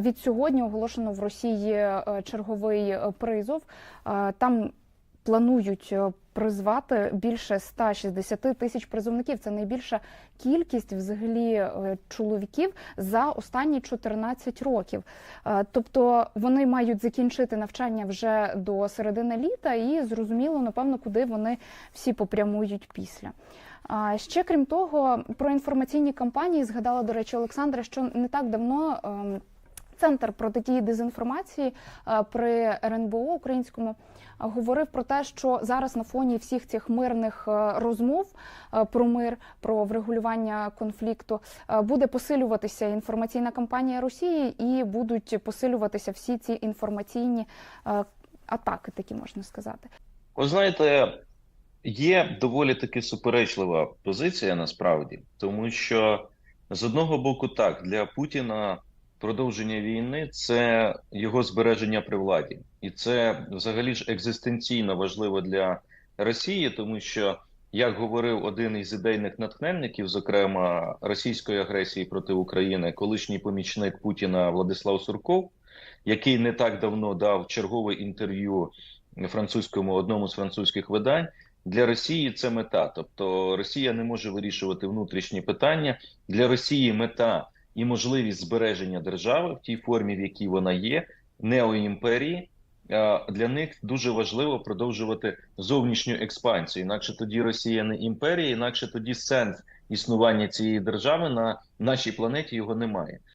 Від сьогодні оголошено в Росії е, черговий е, призов. Е, Там планують призвати більше 160 тисяч призовників. Це найбільша кількість взагалі чоловіків за останні 14 років. Тобто вони мають закінчити навчання вже до середини літа, і зрозуміло, напевно, куди вони всі попрямують після. А ще крім того, про інформаційні кампанії згадала, до речі, Олександра, що не так давно. Центр протидії дезінформації е, при РНБО українському е, говорив про те, що зараз на фоні всіх цих мирних е, розмов про мир, про врегулювання конфлікту буде посилюватися інформаційна кампанія Росії і будуть посилюватися всі ці інформаційні атаки, такі можна сказати. Ви знаєте, є доволі таки суперечлива позиція насправді, тому що з одного боку, так, для Путіна продовження війни це його збереження при владі, і це взагалі ж екзистенційно важливо для Росії, тому що, як говорив один із ідейних натхненників, зокрема російської агресії проти України, колишній помічник Путіна Владислав Сурков, який не так давно дав чергове інтерв'ю французькому одному з французьких видань. Для Росії це мета, тобто Росія не може вирішувати внутрішні питання. Для Росії мета і можливість збереження держави в тій формі, в якій вона є, неоімперії. Е, Для них дуже важливо продовжувати зовнішню експансію. Інакше тоді Росія не імперія, інакше тоді сенс існування цієї держави на нашій планеті його немає.